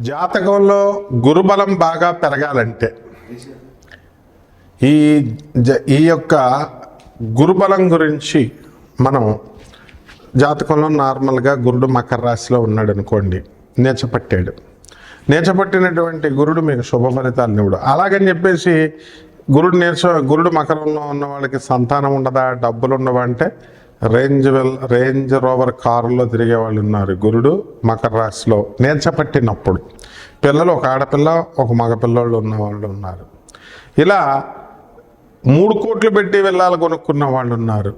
జాతకంలో గురుబలం బాగా పెరగాలంటే ఈ జ- ఈ యొక్క గురుబలం గురించి మనం జాతకంలో నార్మల్గా గురుడు మకర రాశిలో ఉన్నాడు అనుకోండి నేచపట్టాడు. నేచపట్టినటువంటి గురుడు మీకు శుభ ఫలితాలు ఇవ్వడు. అలాగని చెప్పేసి గురుడు నేర్చ గురుడు మకరంలో ఉన్న వాళ్ళకి సంతానం ఉండదా డబ్బులు ఉండవా అంటే రేంజ్ వెల్ రేంజ్ రోవర్ కారులో తిరిగే వాళ్ళు ఉన్నారు. గురుడు మకర రాశిలో నేర్చపట్టినప్పుడు పిల్లలు ఒక ఆడపిల్ల ఒక మగ పిల్లోళ్ళు ఉన్న వాళ్ళు ఉన్నారు. ఇలా మూడు కోట్లు పెట్టి వెళ్ళాలి కొనుక్కున్న వాళ్ళు ఉన్నారు.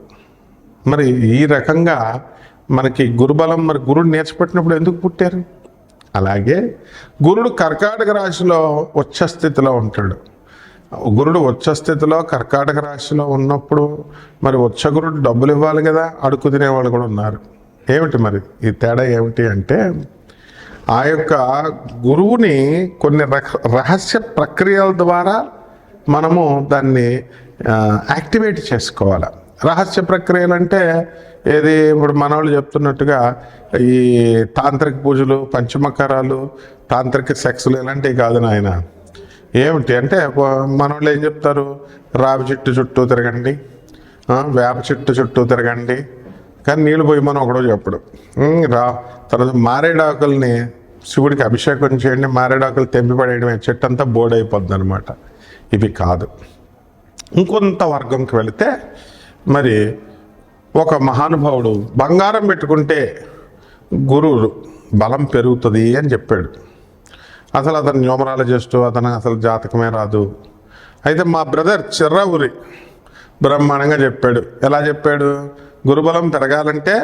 మరి ఈ రకంగా మనకి గురుబలం మరి గురుడు నేర్చిపెట్టినప్పుడు ఎందుకు పుట్టారు? అలాగే గురుడు కర్కాటక రాశిలో ఉచ్చ స్థితిలో ఉంటాడు. గురుడు వచ్చ స్థితిలో కర్కాటక రాశిలో ఉన్నప్పుడు మరి వచ్చ గురుడు డబ్బులు ఇవ్వాలి కదా అడుగు తినేవాళ్ళు కూడా ఉన్నారు. ఏమిటి మరి? ఈ తేడా ఏమిటి అంటే ఆ యొక్క గురువుని కొన్ని రహ- రహస్య ప్రక్రియల ద్వారా మనము దాన్ని యాక్టివేట్ చేసుకోవాలి. రహస్య ప్రక్రియలు అంటే ఏది? ఇప్పుడు మనవాళ్ళు చెప్తున్నట్టుగా ఈ తాంత్రిక పూజలు పంచమకారాలు తాంత్రిక సెక్స్లు ఇలాంటివి కాదు నాయన. ఏమిటి అంటే మనోళ్ళు ఏం చెప్తారు? రావి చెట్టు చుట్టూ తిరగండి. వేప చెట్టు చుట్టూ తిరగండి. కానీ నీళ్ళు పోయమని ఒకడో చెప్పడు రా. తర్వాత మారేడాకుల్ని శివుడికి అభిషేకం చేయండి. మారేడాకులు తెంపి పడేయడమే. చెట్టు అంతా బోర్డైపోద్ది అనమాట ఇవి కాదు. ఇంకొంత వర్గంకి వెళితే మరి ఒక మహానుభావుడు బంగారం పెట్టుకుంటే గురువు బలం పెరుగుతుంది అని చెప్పాడు. అసలు అతను న్యూమరాలజిస్టు అతను అసలు జాతకమే రాదు. అయితే మా బ్రదర్ చిర్రవురి బ్రహ్మాండంగా చెప్పాడు. ఎలా చెప్పాడు? గురుబలం పెరగాలంటే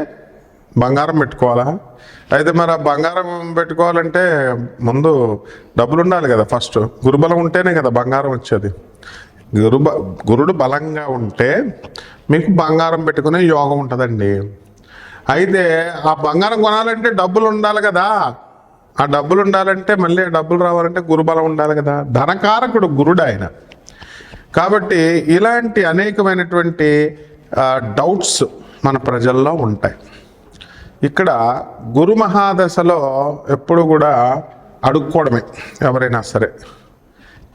బంగారం పెట్టుకోవాలా? అయితే మరి ఆ బంగారం పెట్టుకోవాలంటే ముందు డబ్బులు ఉండాలి కదా ఫస్ట్. గురుబలం ఉంటేనే కదా బంగారం వచ్చేది. గురు గురుడు బలంగా ఉంటే మీకు బంగారం పెట్టుకునే యోగం ఉంటుందండి. అయితే ఆ బంగారం కొనాలంటే డబ్బులు ఉండాలి కదా. ఆ డబ్బులు ఉండాలంటే మళ్ళీ ఆ డబ్బులు రావాలంటే గురుబలం ఉండాలి కదా. ధనకారకుడు గురుడు ఆయన కాబట్టి ఇలాంటి అనేకమైనటువంటి డౌట్స్ మన ప్రజల్లో ఉంటాయి. ఇక్కడ గురు మహాదశలో ఎప్పుడు కూడా అడుక్కోవడమే ఎవరైనా సరే.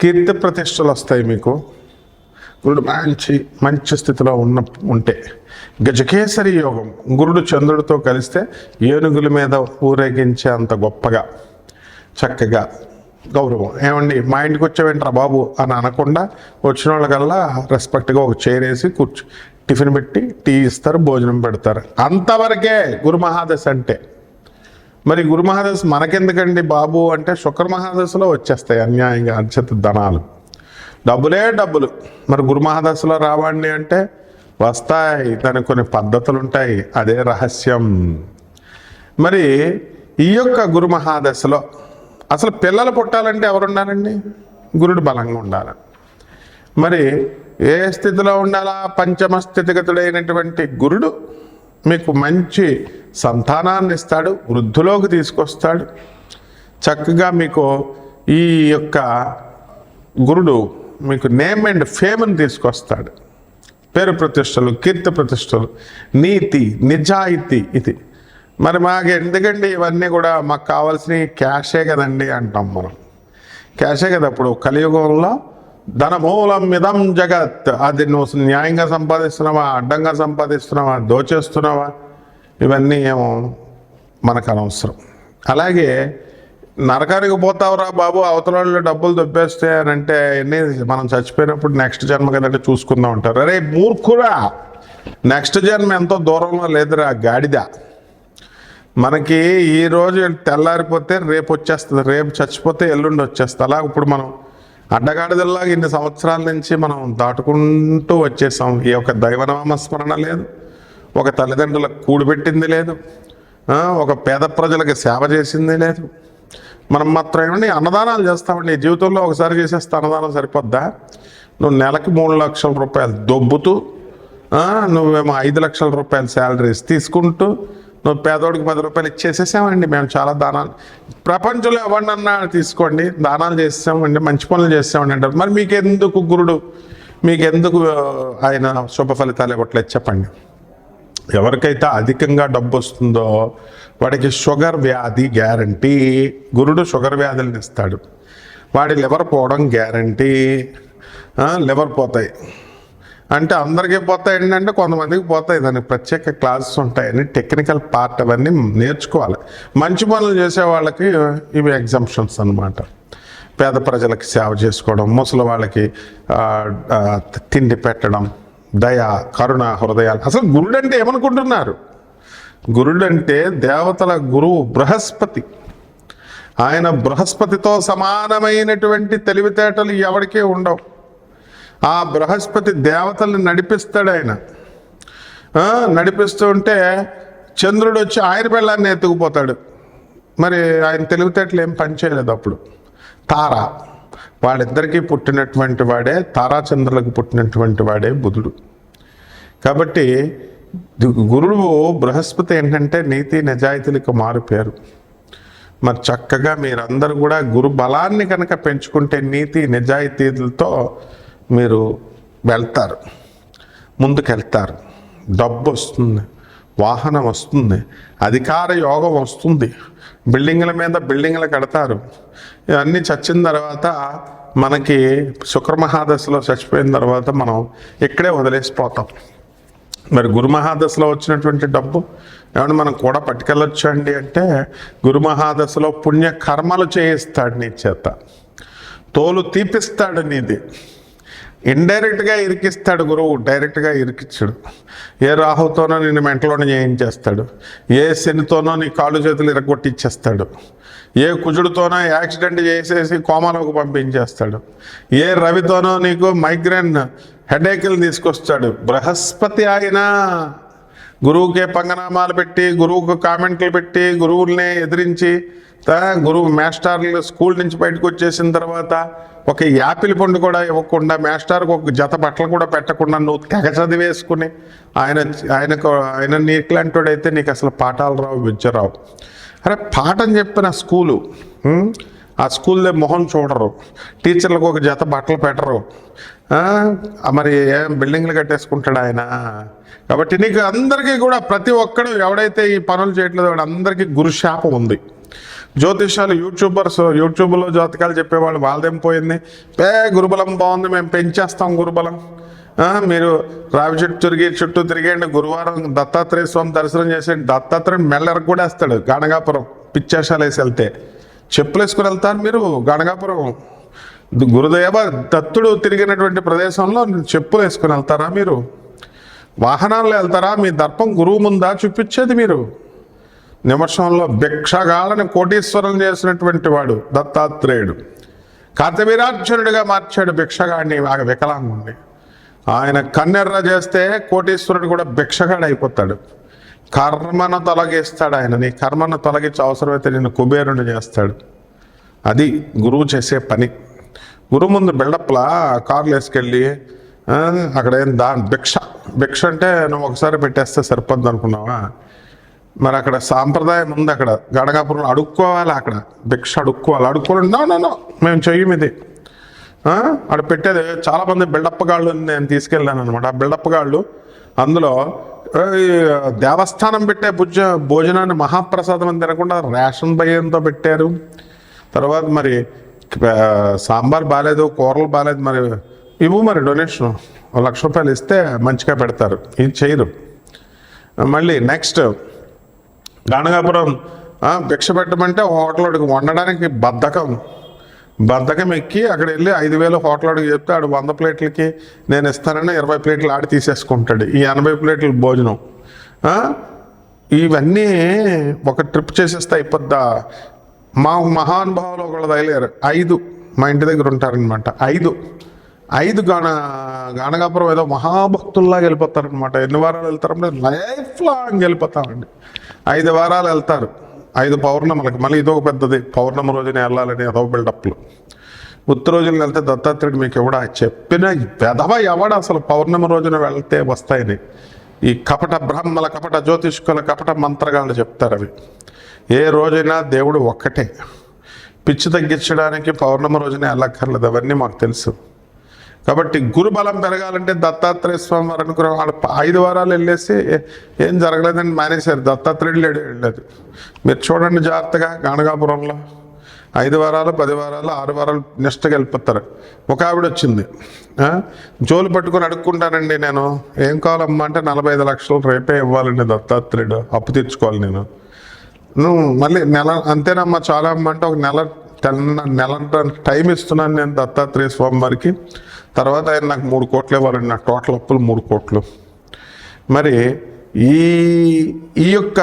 కీర్తి ప్రతిష్టలు వస్తాయి మీకు. గురుడు మంచి మంచి స్థితిలో ఉన్న ఉంటే. గజకేసరి యోగం గురుడు చంద్రుడితో కలిస్తే ఏనుగుల మీద ఊరేగించే అంత గొప్పగా చక్కగా గౌరవం. ఏమండి మా ఇంటికి వచ్చావేంట్రా బాబు అని అనకుండా వచ్చిన వాళ్ళకల్లా రెస్పెక్ట్గా ఒక చైర్ వేసి కూర్చు. టిఫిన్ పెట్టి టీ ఇస్తారు భోజనం పెడతారు. అంతవరకే గురు మహాదశ అంటే. మరి గురు మహాదశ మనకెందుకండి బాబు అంటే శుక్ర మహాదశలో వచ్చేస్తాయి అన్యాయంగా అంచత ధనాలు. డబ్బులే డబ్బులు. మరి గురుమహాదశలో రావండి అంటే వస్తాయి దానికి కొన్ని పద్ధతులు ఉంటాయి అదే రహస్యం. మరి ఈ యొక్క గురు మహాదశలో అసలు పిల్లలు పుట్టాలంటే ఎవరు ఉండాలండి గురుడు బలంగా ఉండాలి. మరి ఏ స్థితిలో ఉండాలా? పంచమ స్థితిగతుడైనటువంటి గురుడు మీకు మంచి సంతానాన్ని ఇస్తాడు వృద్ధులోకి తీసుకొస్తాడు. చక్కగా మీకు ఈ యొక్క గురుడు మీకు నేమ్ అండ్ ఫేమ్ని తీసుకొస్తాడు. పేరు ప్రతిష్టలు కీర్తి ప్రతిష్టలు నీతి నిజాయితీ ఇది. మరి మాకు ఎందుకండి ఇవన్నీ కూడా? మాకు కావాల్సిన క్యాషే కదండి అంటాం మనం. క్యాషే కదా ఇప్పుడు కలియుగంలో? ధనమూలం మిదం జగత్. అది నువ్వు న్యాయంగా సంపాదిస్తున్నావా? అడ్డంగా సంపాదిస్తున్నావా? దోచేస్తున్నావా? ఇవన్నీ ఏమో మనకు అనవసరం. అలాగే నరకానికి పోతావురా బాబు అవతల వాళ్ళు డబ్బులు దొబ్బేస్తే అని అంటే ఎన్ని మనం చచ్చిపోయినప్పుడు నెక్స్ట్ జన్మ కదంటే చూసుకుందాం ఉంటారు అరే మూర్ఖురా నెక్స్ట్ జన్మ ఎంతో దూరంలో లేదురా గాడిద. మనకి ఈ రోజు తెల్లారిపోతే రేపు వచ్చేస్తుంది రేపు చచ్చిపోతే ఎల్లుండి వచ్చేస్తుంది. అలా ఇప్పుడు మనం అడ్డగాడిదల్లాగా ఇన్ని సంవత్సరాల నుంచి మనం దాటుకుంటూ వచ్చేసాం. ఈ యొక్క దైవనామ స్మరణ లేదు ఒక తల్లిదండ్రులకు కూడిపెట్టింది లేదు ఒక పేద ప్రజలకు సేవ చేసింది లేదు. మనం మాత్రం ఏమండి అన్నదానాలు చేస్తామండి. జీవితంలో ఒకసారి చేసేస్తే అన్నదానం సరిపోద్దా? నువ్వు నెలకి మూడు లక్షల రూపాయలు దొబ్బుతూ నువ్వేమో ఐదు లక్షల రూపాయల శాలరీస్ తీసుకుంటూ నువ్వు పేదోడికి పది రూపాయలు ఇచ్చేసేసామండి మేము చాలా దానాలు ప్రపంచంలో ఎవరినన్నా తీసుకోండి. దానాలు చేసామండి మంచి పనులు చేసామండి అంటారు. మరి మీకెందుకు గురుడు? మీకెందుకు ఆయన శుభ ఫలితాలు ఇవ్వట్లేదు చెప్పండి. ఎవరికైతే అధికంగా డబ్బు వస్తుందో వాడికి షుగర్ వ్యాధి గ్యారంటీ. గురుడు షుగర్ వ్యాధులను ఇస్తాడు వాడి లివర్ పోవడం గ్యారంటీ. లివర్ పోతాయి. అంటే అందరికీ పోతాయి ఏంటంటే కొంతమందికి పోతాయి. దానికి ప్రత్యేక క్లాసెస్ ఉంటాయని టెక్నికల్ పార్ట్ అవన్నీ నేర్చుకోవాలి. మంచి పనులు చేసే వాళ్ళకి ఇవి ఎగ్జామ్షన్స్ అన్నమాట. పేద ప్రజలకు సేవ చేసుకోవడం ముసలి వాళ్ళకి తిండి పెట్టడం దయ కరుణ హృదయాలు. అసలు గురుడు అంటే ఏమనుకుంటున్నారు? గురుడంటే దేవతల గురువు బృహస్పతి. ఆయన బృహస్పతితో సమానమైనటువంటి తెలివితేటలు ఎవరికీ ఉండవు. ఆ బృహస్పతి దేవతల్ని నడిపిస్తాడు ఆయన. నడిపిస్తూ ఉంటే చంద్రుడు వచ్చి ఆయన పిల్లాన్ని ఎత్తుకుపోతాడు. మరి ఆయన తెలివితేటలు ఏం పనిచేయలేదు అప్పుడు. తార. వాళ్ళిద్దరికీ పుట్టినటువంటి వాడే తారాచంద్రులకు పుట్టినటువంటి వాడే బుధుడు. కాబట్టి గురువు బృహస్పతి ఏంటంటే నీతి నిజాయితీలకు మారు పేరు. మరి చక్కగా మీరందరూ కూడా గురు బలాన్ని కనుక పెంచుకుంటే నీతి నిజాయితీలతో మీరు వెళ్తారు. ముందుకెళ్తారు. డబ్బు వస్తుంది వాహనం వస్తుంది అధికార యోగం వస్తుంది. బిల్డింగ్ల మీద బిల్డింగ్లు కడతారు. ఇవన్నీ చచ్చిన తర్వాత మనకి శుక్రమహాదశలో చచ్చిపోయిన తర్వాత మనం ఇక్కడే వదిలేసిపోతాం. మరి గురు మహాదశలో వచ్చినటువంటి డబ్బు? ఏమన్నా మనం కూడా పట్టుకెళ్ళొచ్చండి అంటే గురు మహాదశలో పుణ్య కర్మలు చేయిస్తాడు నీ చేత. తోలు తీపిస్తాడు నీది. ఇండైరెక్ట్గా ఇరికిస్తాడు గురువు డైరెక్ట్గా ఇరికిచ్చాడు. ఏ రాహుతోనో నిన్ను మెంటలోనే చేయించేస్తాడు. ఏ శనితోనో నీ కాళ్ళు చేతులు ఇరగొట్టిచ్చేస్తాడు. ఏ కుజుడితోనో యాక్సిడెంట్ చేసేసి కోమాలోకి పంపించేస్తాడు. ఏ రవితోనో నీకు మైగ్రేన్ హెడేక్లు తీసుకొస్తాడు. బృహస్పతి ఆయన గురువుకే పంగనామాలు పెట్టి గురువుకు కామెంట్లు పెట్టి గురువుల్ని ఎదిరించి గురువు మేస్టార్లు స్కూల్ నుంచి బయటకు వచ్చేసిన తర్వాత ఒక యాపిల్ పండు కూడా ఇవ్వకుండా మేస్టార్కు ఒక జత బట్టలు కూడా పెట్టకుండా నువ్వు తెగ చదివేసుకుని ఆయన ఆయనకు ఆయన నీకులాంటోడైతే నీకు అసలు పాఠాలు రావు విద్య రావు. అరే పాఠం చెప్పిన స్కూలు ఆ స్కూల్లో మొహం చూడరు. టీచర్లకు ఒక జత బట్టలు పెట్టరు. మరి ఏం బిల్డింగ్లు కట్టేసుకుంటాడు ఆయన. కాబట్టి నీకు అందరికీ కూడా ప్రతి ఒక్కడు ఎవడైతే ఈ పనులు చేయట్లేదు వాడు అందరికీ గురుశాపం ఉంది. జ్యోతిషాలు యూట్యూబర్స్ యూట్యూబ్లో జ్యోతికాలు చెప్పేవాళ్ళు వాళ్ళదేం పోయింది? పే గురుబలం బాగుంది మేము పెంచేస్తాం గురుబలం. మీరు రావి చెట్టు తిరిగి చుట్టూ తిరిగేయండి గురువారం దత్తాత్రేయ స్వామి దర్శనం చేసేయండి. దత్తాత్రేయుడు మెల్లరకు కూడా వేస్తాడు గణగాపురం పిచ్చేషాలు వేసి వెళ్తే. చెప్పులు వేసుకుని వెళ్తాను మీరు గణగాపురం. గురుదేవ దత్తుడు తిరిగినటువంటి ప్రదేశంలో చెప్పులు వేసుకుని వెళ్తారా మీరు? వాహనాల్లో వెళ్తారా? మీ దర్పం గురువు ముందా చూపించేది మీరు? నిమర్షంలో భిక్షగాళ్ళని కోటీశ్వరం చేసినటువంటి వాడు దత్తాత్రేయుడు. కార్తవీరార్జునుడిగా మార్చాడు భిక్షగాడిని ఆ వికలాంగుణ్ణి. ఆయన కన్నెర్ర చేస్తే కోటీశ్వరుడు కూడా భిక్షగాడు అయిపోతాడు కర్మను తొలగిస్తాడు ఆయన. నీ కర్మను తొలగించి అవసరమైతే నేను కుబేరుని చేస్తాడు. అది గురువు చేసే పని. గురువు ముందు బిల్డప్లా కార్లు వేసుకెళ్ళి అక్కడ ఏం దా భిక్ష. భిక్ష అంటే నువ్వు ఒకసారి పెట్టేస్తే సరిపోద్ది అనుకున్నావా? మరి అక్కడ సాంప్రదాయం ఉంది అక్కడ. గడగాపురంలో అడుక్కోవాలి అక్కడ. భిక్ష అడుక్కోవాలి. అడుక్కోవాలి. నో నో మేము చెయ్యం ఇది. అక్కడ పెట్టేది. చాలామంది బిల్డప్ గాళ్ళు నేను తీసుకెళ్ళాను అనమాట ఆ బిల్డప్ గాళ్ళు అందులో దేవస్థానం పెట్టే భుజ భోజనాన్ని మహాప్రసాదం అని తినకుండా రేషన్ భయంతో పెట్టారు. తర్వాత మరి సాంబార్ బాగాలేదు కూరలు బాగాలేదు మరి ఇవ్వు మరి డొనేషన్. లక్ష రూపాయలు ఇస్తే మంచిగా పెడతారు. ఇది చేయరు. మళ్ళీ నెక్స్ట్ గానగాపురం భిక్ష పెట్టమంటే హోటల్కి వండడానికి బద్ధకం. బద్దకం ఎక్కి అక్కడ వెళ్ళి ఐదు వేలు హోటల్కి చెప్తే ఆడు వంద ప్లేట్లకి నేను ఇస్తానని ఇరవై ప్లేట్లు ఆడి తీసేసుకుంటాడు. ఈ ఎనభై ప్లేట్ల భోజనం. ఇవన్నీ ఒక ట్రిప్ చేసేస్తే అయిపోద్దా? మా మహానుభావులు ఒకళ్ళు తగిలేరు ఐదు మా ఇంటి దగ్గర ఉంటారనమాట ఐదు. ఐదు గాన గానగాపురం ఏదో మహాభక్తుల్లాగా వెళ్ళిపోతారనమాట ఎన్ని వారాలు వెళ్తారంటే లైఫ్ లాంగ్ వెళ్ళిపోతామండి. ఐదు వారాలు వెళ్తారు. ఐదు పౌర్ణములకి మళ్ళీ ఇదొక పెద్దది. పౌర్ణమి రోజున వెళ్ళాలని అదో బిల్డప్లు. ఉత్త రోజున వెళ్తే దత్తాత్రేయుడు మీకు ఎవడా? చెప్పిన వెధవ ఎవడ అసలు పౌర్ణమి రోజున వెళ్తే వస్తాయని? ఈ కపట బ్రహ్మల కపట జ్యోతిష్కుల కపట మంత్రగాళ్ళు చెప్తారు అవి. ఏ రోజైనా దేవుడు ఒక్కటే. పిచ్చి తగ్గించడానికి పౌర్ణమి రోజున వెళ్ళక్కర్లేదు. అవన్నీ మాకు తెలుసు. కాబట్టి గురుబలం పెరగాలంటే దత్తాత్రేయ స్వామి వారు అనుకున్న వాళ్ళు ఐదు వారాలు వెళ్ళేసి ఏం జరగలేదని మానేశారు. దత్తాత్రేయుడు లేడు వెళ్ళలేదు మీరు చూడండి జాగ్రత్తగా గానగాపురంలో. ఐదు వారాలు పది వారాలు ఆరు వారాలు నిష్టగా వెళ్ళిపోతారు ఒక ఆవిడ వచ్చింది. జోలు పట్టుకొని అడుక్కుంటానండి నేను. ఏం కావాలమ్మా అంటే నలభై ఐదు లక్షలు రేపే ఇవ్వాలండి దత్తాత్రేయుడు. అప్పు తీర్చుకోవాలి నేను. నువ్వు మళ్ళీ నెల అంతేనమ్మా చాలా అమ్మ అంటే ఒక నెల టెన్ నెల టైం ఇస్తున్నాను నేను దత్తాత్రేయ స్వామి వారికి. తర్వాత ఆయన నాకు మూడు కోట్లు ఇవ్వాలండి నా టోటల్ అప్పులు మూడు కోట్లు. మరి ఈ ఈ యొక్క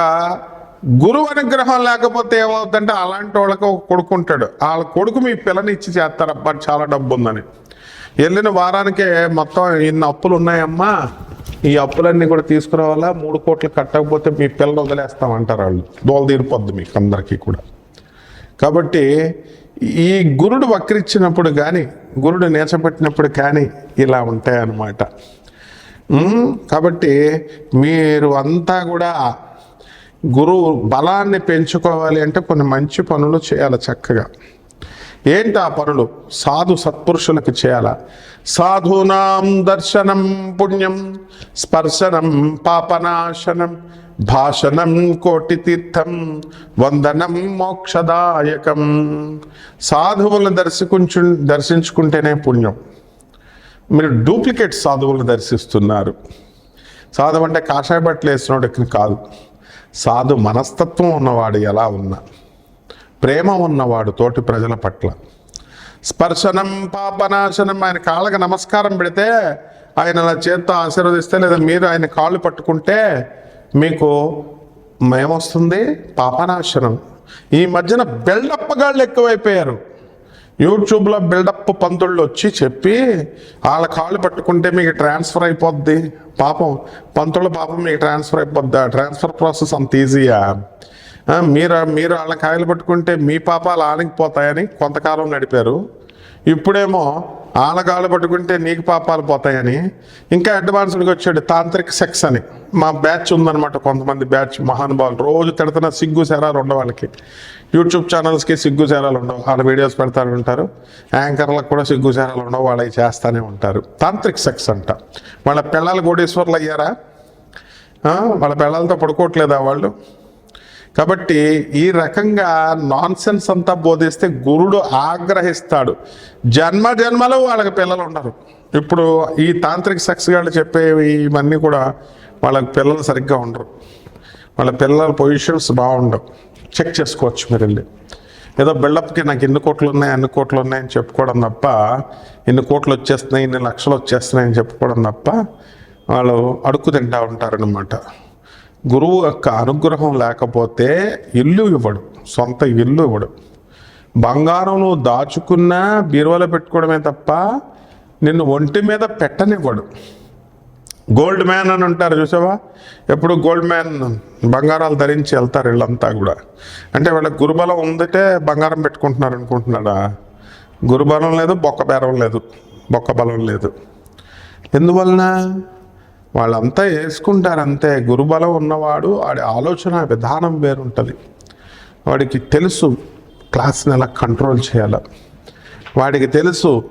గురువు అనుగ్రహం లేకపోతే ఏమవుతుందంటే అలాంటి వాళ్ళకి ఒక కొడుకు ఉంటాడు. వాళ్ళ కొడుకు మీ పిల్లని ఇచ్చి చేస్తారబ్బా చాలా డబ్బు ఉందని. వెళ్ళిన వారానికే మొత్తం ఇన్ని అప్పులు ఉన్నాయమ్మా ఈ అప్పులన్నీ కూడా తీసుకురావాలా మూడు కోట్లు కట్టకపోతే మీ పిల్లలు వదిలేస్తామంటారు వాళ్ళు. దోలు తీరిపోద్ది మీకు అందరికీ కూడా. కాబట్టి ఈ గురుడు వక్రించినప్పుడు కానీ గురుడు నేర్చబెట్టినప్పుడు కానీ ఇలా ఉంటాయన్నమాట. అన్నమాట కాబట్టి మీరు అంతా కూడా గురువు బలాన్ని పెంచుకోవాలి అంటే కొన్ని మంచి పనులు చేయాలి చక్కగా. ఏంటి ఆ పనులు? సాధు సత్పురుషులకు చేయాలా? సాధునాం దర్శనం పుణ్యం స్పర్శనం పాపనాశనం భాషణం కోటి తీర్థం వందనం మోక్షదాయకం. సాధువులను దర్శించు దర్శించుకుంటేనే పుణ్యం. మీరు డూప్లికేట్ సాధువులను దర్శిస్తున్నారు. సాధువు అంటే కాషాయ బట్టలు వేసినోడికి కాదు. సాధు మనస్తత్వం ఉన్నవాడు ఎలా ఉన్నా ప్రేమ ఉన్నవాడు తోటి ప్రజల పట్ల. స్పర్శనం పాపనాశనం ఆయన కాళ్ళకి నమస్కారం పెడితే ఆయన అలా చేత్తో ఆశీర్వదిస్తే లేదా మీరు ఆయన కాళ్ళు పట్టుకుంటే మీకు ఏమొస్తుంది పాపనాశనం. ఈ మధ్యన బిల్డప్ గాళ్ళు ఎక్కువైపోయారు. యూట్యూబ్లో బిల్డప్ పంతుళ్ళు వచ్చి చెప్పి వాళ్ళ కాళ్ళు పట్టుకుంటే మీకు ట్రాన్స్ఫర్ అయిపోద్ది. పాపం పంతుళ్ళ పాపం మీకు ట్రాన్స్ఫర్ అయిపోద్ది. ట్రాన్స్ఫర్ ప్రాసెస్ అంత ఈజీయా మీరు మీరు వాళ్ళ కాయలు పట్టుకుంటే మీ పాపాలు ఆనికిపోతాయని కొంతకాలం నడిపారు. ఇప్పుడేమో వాళ్ళ పట్టుకుంటే నీకు పాపాలు పోతాయని. ఇంకా అడ్వాన్స్డ్గా వచ్చాడు తాంత్రిక సెక్స్ అని. మా బ్యాచ్ ఉందన్నమాట కొంతమంది బ్యాచ్ మహానుభావులు. రోజు తిడుతున్న సిగ్గు సేరాలు ఉండవు వాళ్ళకి. యూట్యూబ్ ఛానల్స్కి సిగ్గు సేరాలు ఉండవు. వాళ్ళ వీడియోస్ పెడతానే ఉంటారు. యాంకర్లకు కూడా సిగ్గు సేరాలు ఉండవు. వాళ్ళకి చేస్తూనే ఉంటారు. తాంత్రిక్ సెక్స్ అంట. వాళ్ళ పిల్లలు కోటేశ్వర్లు అయ్యారా? వాళ్ళ పిల్లలతో పడుకోవట్లేదా వాళ్ళు? కాబట్టి ఈ రకంగా నాన్ సెన్స్ అంతా బోధిస్తే గురుడు ఆగ్రహిస్తాడు. జన్మ జన్మలో వాళ్ళకి పిల్లలు ఉండరు. ఇప్పుడు ఈ తాంత్రిక సెక్స్ గాళ్ళు చెప్పేవి ఇవన్నీ కూడా వాళ్ళకి పిల్లలు సరిగ్గా ఉండరు. వాళ్ళ పిల్లల పొజిషన్స్ బాగుండవు. చెక్ చేసుకోవచ్చు మీరు వెళ్ళి. ఏదో బిల్డప్కి నాకు ఎన్ని కోట్లు ఉన్నాయి అన్ని కోట్లు ఉన్నాయని చెప్పుకోవడం తప్ప ఎన్ని కోట్లు వచ్చేస్తున్నాయి ఇన్ని లక్షలు వచ్చేస్తున్నాయని చెప్పుకోవడం తప్ప వాళ్ళు అడుక్కు తింటా ఉంటారనమాట గురువు యొక్క అనుగ్రహం లేకపోతే ఇల్లు ఇవ్వడు సొంత ఇల్లు ఇవ్వడు. బంగారం నువ్వు దాచుకున్నా బీరువాలో పెట్టుకోవడమే తప్ప నిన్ను ఒంటి మీద పెట్టనివ్వడు. గోల్డ్ మ్యాన్ అని ఉంటారు చూసావా? ఎప్పుడు గోల్డ్ మ్యాన్ బంగారాలు ధరించి వెళ్తారు వీళ్ళంతా కూడా. అంటే వాళ్ళ గురుబలం ఉందంటే బంగారం పెట్టుకుంటున్నారు అనుకుంటున్నాడా? గురుబలం లేదు బొక్క బేరం లేదు బొక్క బలం లేదు. ఎందువలన? వాళ్ళంతా వేసుకుంటారు అంతే. గురుబలం ఉన్నవాడు వాడి ఆలోచన విధానం వేరుంటుంది. వాడికి తెలుసు క్లాస్ని ఎలా కంట్రోల్ చేయాలి. వాడికి తెలుసు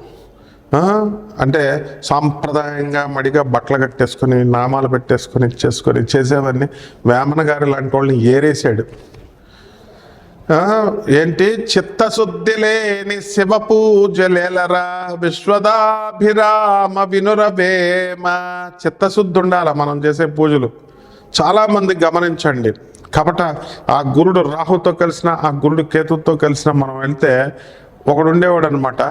అంటే సాంప్రదాయంగా మడిగా బట్టలు కట్టేసుకొని నామాలు పెట్టేసుకొని చేసుకొని చేసేవన్నీ వేమన గారి లాంటి వాళ్ళని ఏరేసాడు ఏంటి? చిత్తశుద్ధి లేని శివ పూజలేలరా? విశ్వదాభిరామ వినురవేమ. చిత్తశుద్ధి ఉండాల మనం చేసే పూజలు? చాలా మంది గమనించండి. కాబట్టి ఆ గురుడు రాహుతో కలిసిన ఆ గురుడు కేతుతో కలిసిన మనం వెళ్తే ఒకడు ఉండేవాడు అనమాట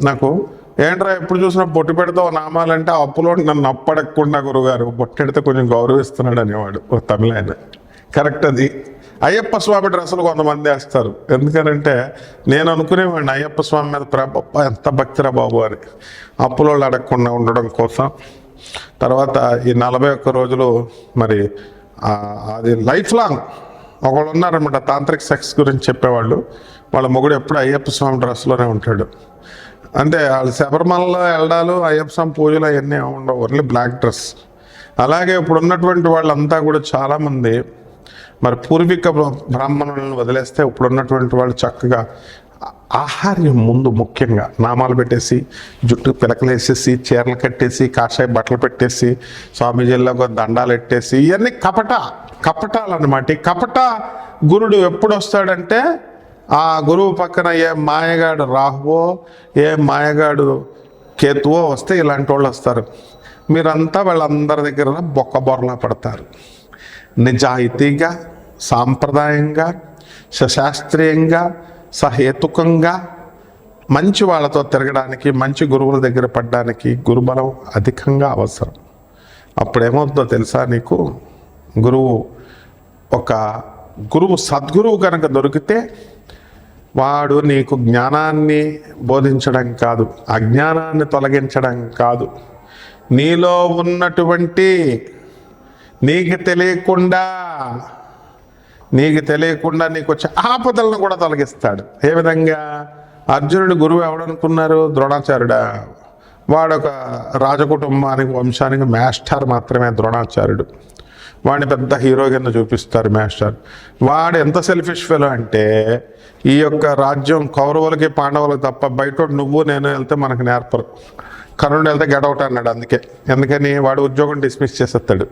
నాకు ఏంట్రా ఎప్పుడు చూసినా బొట్టు పెడతావు నామాలంటే అప్పులో నన్ను అప్పడకుండా గురుగారు బొట్టెడితే కొంచెం గౌరవిస్తున్నాడు అనేవాడు తమిళ ఆయన. కరెక్ట్ అది. అయ్యప్ప స్వామి డ్రెస్సులు కొంతమంది వేస్తారు. ఎందుకనంటే నేను అనుకునేవాడిని అయ్యప్ప స్వామి మీద ప్రభ ఎంత భక్తిరా బాబు అని. అప్పులోళ్ళు అడగకుండా ఉండడం కోసం. తర్వాత ఈ నలభై ఒక్క రోజులు మరి అది లైఫ్ లాంగ్. ఒకళ్ళు ఉన్నారనమాట తాంత్రిక సెక్స్ గురించి చెప్పేవాళ్ళు. వాళ్ళ మొగుడు ఎప్పుడు అయ్యప్ప స్వామి డ్రెస్లోనే ఉంటాడు. అంటే వాళ్ళు శబరిమలలో వెళ్ళడాలు అయ్యప్ప స్వామి పూజలు అవన్నీ ఉండవు. Only black dress. అలాగే ఇప్పుడు ఉన్నటువంటి వాళ్ళంతా కూడా చాలామంది మరి పూర్వీక బ్రాహ్మణులను వదిలేస్తే ఇప్పుడు ఉన్నటువంటి వాళ్ళు చక్కగా ఆహార్యం ముందు ముఖ్యంగా నామాలు పెట్టేసి జుట్టు పిలకలేసేసి చీరలు కట్టేసి కాషాయ బట్టలు పెట్టేసి స్వామీజీల్లో దండాలు పెట్టేసి ఇవన్నీ కపట కపటాలు అనమాట ఈ కపట గురుడు ఎప్పుడు వస్తాడంటే ఆ గురువు పక్కన ఏ మాయగాడు రాహువో ఏ మాయగాడు కేతువో వస్తే ఇలాంటి వాళ్ళు వస్తారు మీరంతా వాళ్ళందరి దగ్గర బొక్క బొరలా పడతారు. నిజాయితీగా సాంప్రదాయంగా సశాస్త్రీయంగా సహేతుకంగా మంచి వాళ్ళతో తిరగడానికి మంచి గురువుల దగ్గర పడడానికి గురుబలం అధికంగా అవసరం. అప్పుడేమవుతుందో తెలుసా నీకు? గురువు ఒక గురువు సద్గురువు కనుక దొరికితే వాడు నీకు జ్ఞానాన్ని బోధించడం కాదు అజ్ఞానాన్ని తొలగించడం కాదు. నీలో ఉన్నటువంటి నీకు తెలియకుండా నీకు తెలియకుండా నీకు వచ్చే ఆపదలను కూడా తొలగిస్తాడు. ఏ విధంగా? అర్జునుడి గురువు ఎవడనుకున్నారు? ద్రోణాచార్యుడా. వాడొక రాజకుటుంబానికి వంశానికి మాస్టర్ మాత్రమే ద్రోణాచార్యుడు. వాడిని పెద్ద హీరో కింద చూపిస్తారు మాస్టర్. వాడు ఎంత సెల్ఫిష్ ఫెలో అంటే ఈ యొక్క రాజ్యం కౌరవులకి పాండవులకి తప్ప బయట నువ్వు నేను వెళ్తే మనకు నేర్పరు. కర్ణుడు వెళ్తే గెటౌట్ అన్నాడు అందుకే. ఎందుకని వాడు ఉద్యోగం డిస్మిస్ చేసేస్తాడు.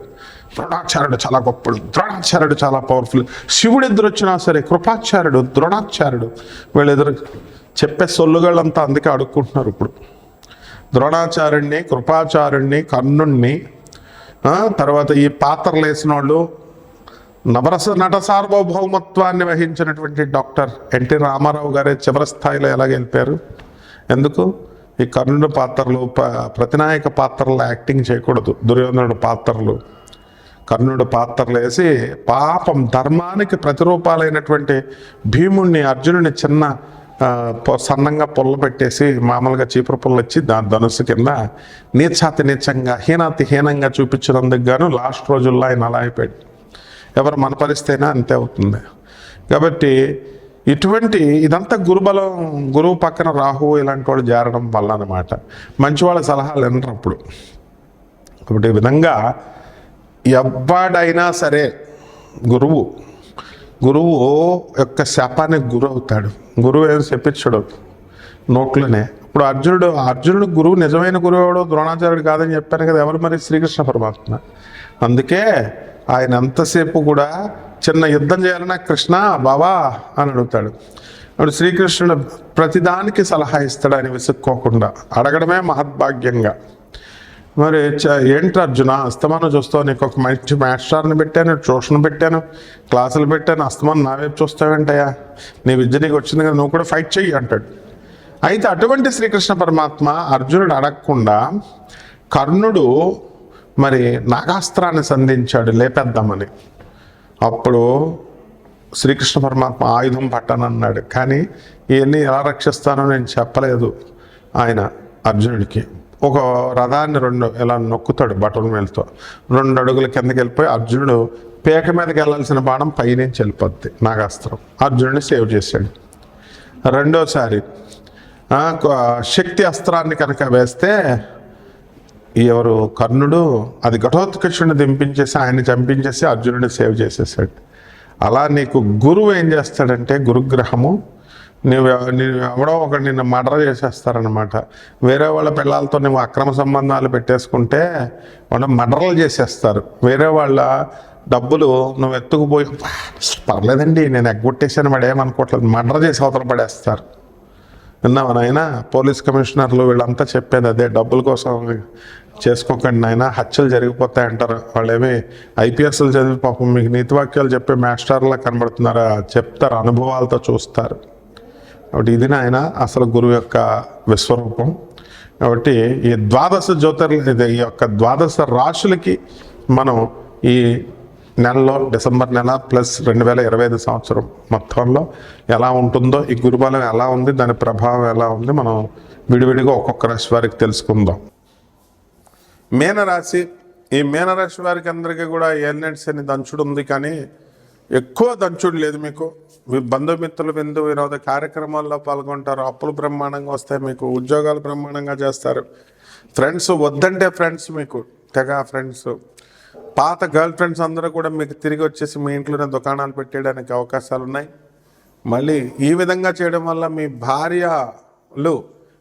ద్రోణాచార్యుడు చాలా గొప్పడు. ద్రోణాచార్యుడు చాలా పవర్ఫుల్ శివుడు ఎదురు వచ్చినా సరే కృపాచార్యుడు ద్రోణాచార్యుడు వీళ్ళెదురు చెప్పే సొల్లుగాళ్ళంతా అందుకే అడుక్కుంటున్నారు ఇప్పుడు. ద్రోణాచార్యుడిని కృపాచార్యుడిని కర్ణుణ్ణి తర్వాత ఈ పాత్రలు వేసిన వాళ్ళు నవరస నట సార్వభౌమత్వాన్ని వహించినటువంటి డాక్టర్ ఎన్టీ రామారావు గారే చివరి స్థాయిలో ఎలా గెలిపారు ఎందుకు? ఈ కర్ణుడి పాత్రలు ప- ప్రతినాయక పాత్రలు యాక్టింగ్ చేయకూడదు. దుర్యోధనుడు పాత్రలు. కర్ణుడు పాత్రలు వేసి పాపం ధర్మానికి ప్రతిరూపాలైనటువంటి భీముణ్ణి అర్జునుని చిన్న సన్నంగా పొల్ల పెట్టేసి మామూలుగా చీపురు పుల్ల ఇచ్చి దాని ధనుసు కింద నీచాతి నీచంగా హీనాతి హీనంగా చూపించినందుకు గాను లాస్ట్ రోజుల్లో ఆయన అలా అయిపోయాడు. ఎవరు మన పరిస్థితి అయినా అంతే అవుతుంది. కాబట్టి ఇటువంటి ఇదంతా గురుబలం గురువు పక్కన రాహు ఇలాంటి వాళ్ళు జారడం వల్ల అనమాట మంచి వాళ్ళ సలహాలు వినరు అప్పుడు కాబట్టి విధంగా ఎవ్వడైనా సరే గురువు గురువు యొక్క శాపానికి గురవుతాడు గురువు ఏదో చెప్పించడు నోట్లోనే. ఇప్పుడు అర్జునుడు అర్జునుడు గురువు నిజమైన గురువు ఎవడో ద్రోణాచార్యుడు కాదని చెప్పాను కదా ఎవరు మరి శ్రీకృష్ణ పరమాత్మ? అందుకే ఆయన ఎంతసేపు కూడా చిన్న యుద్ధం చేయాలన్నా కృష్ణ బావా అని అడుగుతాడు. అప్పుడు శ్రీకృష్ణుడు ప్రతిదానికి సలహా ఇస్తాడు ఆయన విసుక్కోకుండా. అడగడమే మహద్భాగ్యంగా. మరి చ- ఏంటి అర్జున అస్తమానం చూస్తావు నీకు ఒక మంచి మాస్టర్ని పెట్టాను ట్యూషన్ పెట్టాను క్లాసులు పెట్టాను అస్తమానం నావేపు చూస్తావేంటయ్యా? నీ విద్య నీకు వచ్చింది కదా నువ్వు కూడా ఫైట్ చెయ్యి అంటాడు. అయితే అటువంటి శ్రీకృష్ణ పరమాత్మ అర్జునుడు అడగకుండా కర్ణుడు మరి నాగాస్త్రాన్ని సంధించాడు లేపేద్దామని. అప్పుడు శ్రీకృష్ణ పరమాత్మ ఆయుధం పట్టనన్నాడు. కానీ ఇవన్నీ ఎలా రక్షిస్తానో నేను చెప్పలేదు ఆయన అర్జునుడికి. ఒక రథాన్ని రెండు ఇలా నొక్కుతాడు బటన్ మేలతో. రెండు అడుగుల కిందకి వెళ్ళిపోయి అర్జునుడు పేక మీదకి వెళ్ళాల్సిన బాణం పైనుంచి వెళ్ళిపోద్ది నాగాస్త్రం. అర్జునుడిని సేవ్ చేశాడు. రెండోసారి శక్తి అస్త్రాన్ని కనుక వేస్తే ఎవరు కర్ణుడు అది ఘటోత్కచుడిని దింపించేసి ఆయన్ని చంపించేసి అర్జునుడిని సేవ్ చేసేసాడు. అలా నీకు గురువు ఏం చేస్తాడంటే గురుగ్రహము నువ్వు నీవు ఎవడో ఒక నిన్ను మర్డర్ చేసేస్తారనమాట వేరే వాళ్ళ పిల్లలతో నువ్వు అక్రమ సంబంధాలు పెట్టేసుకుంటే వాళ్ళు మర్డర్లు చేసేస్తారు. వేరే వాళ్ళ డబ్బులు నువ్వు ఎత్తుకుపోయి పర్లేదండి నేను ఎగ్గొట్టేసాను వాడు ఏమనుకోవట్లేదు మర్డర్ చేసి అవతల పడేస్తారు. విన్నావా నాయన? పోలీస్ కమిషనర్లు వీళ్ళంతా చెప్పేది అదే డబ్బుల కోసం చేసుకోకండి నాయన. హత్యలు జరిగిపోతాయి అంటారు. వాళ్ళేమి ఐపీఎస్లు చదివి పాపం మీకు నీతి వాక్యాలు చెప్పే మాస్టర్లా కనబడుతున్నారా? చెప్తారు అనుభవాలతో చూస్తారు. కాబట్టి ఇది నాయన అసలు గురువు యొక్క విశ్వరూపం. కాబట్టి ఈ ద్వాదశ జ్యోతిర్లు ఇది ఈ యొక్క ద్వాదశ రాశులకి మనం ఈ నెలలో డిసెంబర్ నెల ప్లస్ రెండు వేల ఇరవై ఐదు సంవత్సరం మొత్తంలో ఎలా ఉంటుందో ఈ గురుబలం ఎలా ఉంది దాని ప్రభావం ఎలా ఉంది మనం విడివిడిగా ఒక్కొక్క రాశి వారికి తెలుసుకుందాం. మీనరాశి ఈ మీనరాశి వారికి అందరికీ కూడా ఏలినట్స్ అని దంచుడు ఉంది కానీ ఎక్కువ దంచుడు లేదు మీకు. మీ బంధుమిత్రులు విందు వినోద కార్యక్రమాల్లో పాల్గొంటారు. అప్పులు బ్రహ్మాండంగా వస్తాయి మీకు. ఉద్యోగాలు బ్రహ్మాండంగా చేస్తారు. ఫ్రెండ్స్ వద్దంటే ఫ్రెండ్స్ మీకు. తెగ ఫ్రెండ్స్. పాత గర్ల్ ఫ్రెండ్స్ అందరూ కూడా మీకు తిరిగి వచ్చేసి మీ ఇంట్లోనే దుకాణాలు పెట్టేయడానికి అవకాశాలు ఉన్నాయి మళ్ళీ ఈ విధంగా చేయడం వల్ల మీ భార్యలు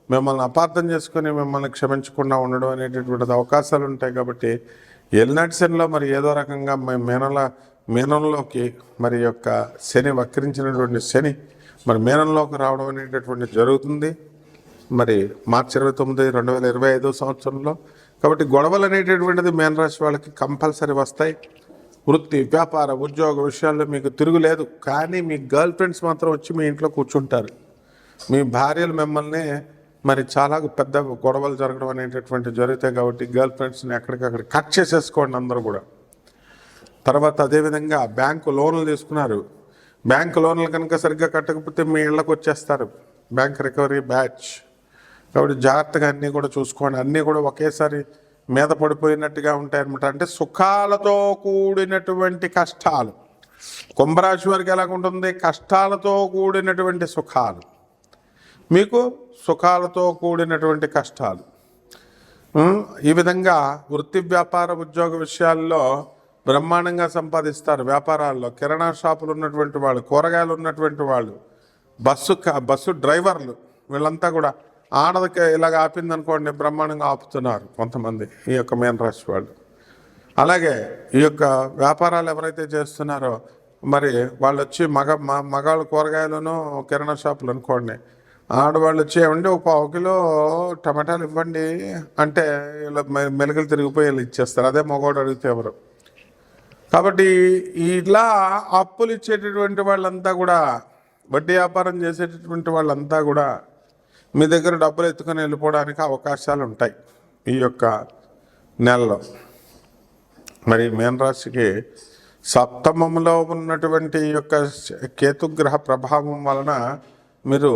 మిమ్మల్ని అపార్థం చేసుకొని మిమ్మల్ని క్షమించకుండా ఉండడం అనేటటువంటి అవకాశాలు ఉంటాయి కాబట్టి ఎల్నాటి మరి ఏదో రకంగా మీ మేనల మేనంలోకి మరి యొక్క శని వక్రించినటువంటి శని మరి మేనంలోకి రావడం అనేటటువంటి జరుగుతుంది. మరి మార్చి ఇరవై తొమ్మిది రెండు వేల ఇరవై ఐదో సంవత్సరంలో కాబట్టి గొడవలు అనేటటువంటిది మేనరాశి వాళ్ళకి కంపల్సరీ వస్తాయి. వృత్తి వ్యాపార ఉద్యోగ విషయాల్లో మీకు తిరుగులేదు కానీ మీ గర్ల్ ఫ్రెండ్స్ మాత్రం వచ్చి మీ ఇంట్లో కూర్చుంటారు. మీ భార్యలు మిమ్మల్ని మరి చాలా పెద్ద గొడవలు జరగడం అనేటటువంటి జరుగుతాయి కాబట్టి గర్ల్ ఫ్రెండ్స్ని ఎక్కడికక్కడ కట్ చేసేసుకోండి అందరూ కూడా. తర్వాత అదేవిధంగా బ్యాంకు లోన్లు తీసుకున్నారు. బ్యాంకు లోన్లు కనుక సరిగ్గా కట్టకపోతే మీ ఇళ్ళకి వచ్చేస్తారు. బ్యాంక్ రికవరీ బ్యాచ్ కాబట్టి జాగ్రత్తగా అన్నీ కూడా చూసుకోండి. అన్నీ కూడా ఒకేసారి మీద పడిపోయినట్టుగా ఉంటాయన్నమాట. అంటే సుఖాలతో కూడినటువంటి కష్టాలు. కుంభరాశి వారికి ఎలా ఉంటుంది కష్టాలతో కూడినటువంటి సుఖాలు. మీకు సుఖాలతో కూడినటువంటి కష్టాలు. ఈ విధంగా వృత్తి వ్యాపార ఉద్యోగ విషయాల్లో బ్రహ్మాండంగా సంపాదిస్తారు వ్యాపారాల్లో. కిరాణా షాపులు ఉన్నటువంటి వాళ్ళు కూరగాయలు ఉన్నటువంటి వాళ్ళు బస్సు క- బస్సు డ్రైవర్లు వీళ్ళంతా కూడా ఆడదకి ఇలాగ ఆపిందనుకోండి బ్రహ్మాండంగా ఆపుతున్నారు కొంతమంది ఈ యొక్క మేన్ రాశి వాళ్ళు. అలాగే ఈ యొక్క వ్యాపారాలు ఎవరైతే చేస్తున్నారో మరి వాళ్ళు వచ్చి మగ మ- మగాళ్ళు కూరగాయలను కిరాణా షాపులు అనుకోండి ఆడవాళ్ళు వచ్చి ఏమండి ఒక పావు కిలో టమాటాలు ఇవ్వండి అంటే ఇలా మె- మెలుగులు తిరిగిపోయి వీళ్ళు ఇచ్చేస్తారు. అదే మగవాడు అడిగితే ఎవరు? కాబట్టి ఇలా అప్పులు ఇచ్చేటటువంటి వాళ్ళంతా కూడా వడ్డీ వ్యాపారం చేసేటటువంటి వాళ్ళంతా కూడా మీ దగ్గర డబ్బులు ఎత్తుకొని వెళ్ళిపోవడానికి అవకాశాలు ఉంటాయి ఈ యొక్క నెలలో. మరి మేన రాశికి సప్తమంలో ఉన్నటువంటి ఈ యొక్క కేతుగ్రహ ప్రభావం వలన మీరు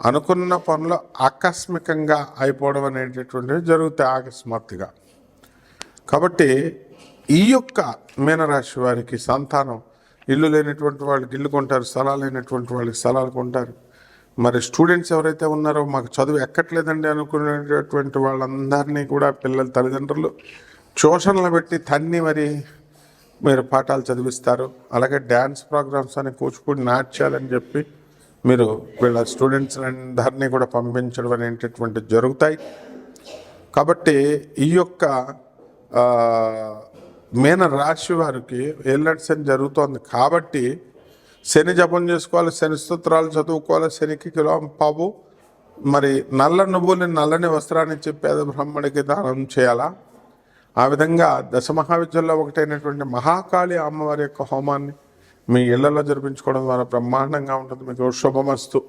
అనుకున్న పనులు ఆకస్మికంగా అయిపోవడం అనేటటువంటివి జరుగుతాయి అకస్మాత్తుగా కాబట్టి ఈ యొక్క మీనరాశి వారికి సంతానం ఇల్లు లేనటువంటి వాళ్ళకి ఇల్లు కొంటారు స్థలాలు లేనటువంటి వాళ్ళకి స్థలాలు కొంటారు. మరి స్టూడెంట్స్ ఎవరైతే ఉన్నారో మాకు చదువు ఎక్కట్లేదండి అనుకునేటటువంటి వాళ్ళందరినీ కూడా పిల్లల తల్లిదండ్రులు ట్యూషన్లు పెట్టి తన్ని మరి మీరు పాఠాలు చదివిస్తారు. అలాగే డ్యాన్స్ ప్రోగ్రామ్స్ అని కూచిపూడి నాట్యాలని చెప్పి మీరు వీళ్ళ స్టూడెంట్స్ అందరినీ కూడా పంపించడం అనేటటువంటి జరుగుతాయి. కాబట్టి ఈ యొక్క మీన రాశి వారికి ఏళ్ళటి శని జరుగుతోంది. కాబట్టి శని జపం చేసుకోవాలి శని స్తోత్రాలు చదువుకోవాలి శనికి కిలో పావు. మరి నల్ల నువ్వుని నల్లని వస్త్రాన్ని ఇచ్చి పేద బ్రాహ్మడికి దానం చేయాలా? ఆ విధంగా దశ మహావిద్యల్లో ఒకటైనటువంటి మహాకాళి అమ్మవారి యొక్క హోమాన్ని మీ ఇళ్ళలో జరిపించుకోవడం ద్వారా బ్రహ్మాండంగా ఉంటుంది. మీకు శుభమస్తు.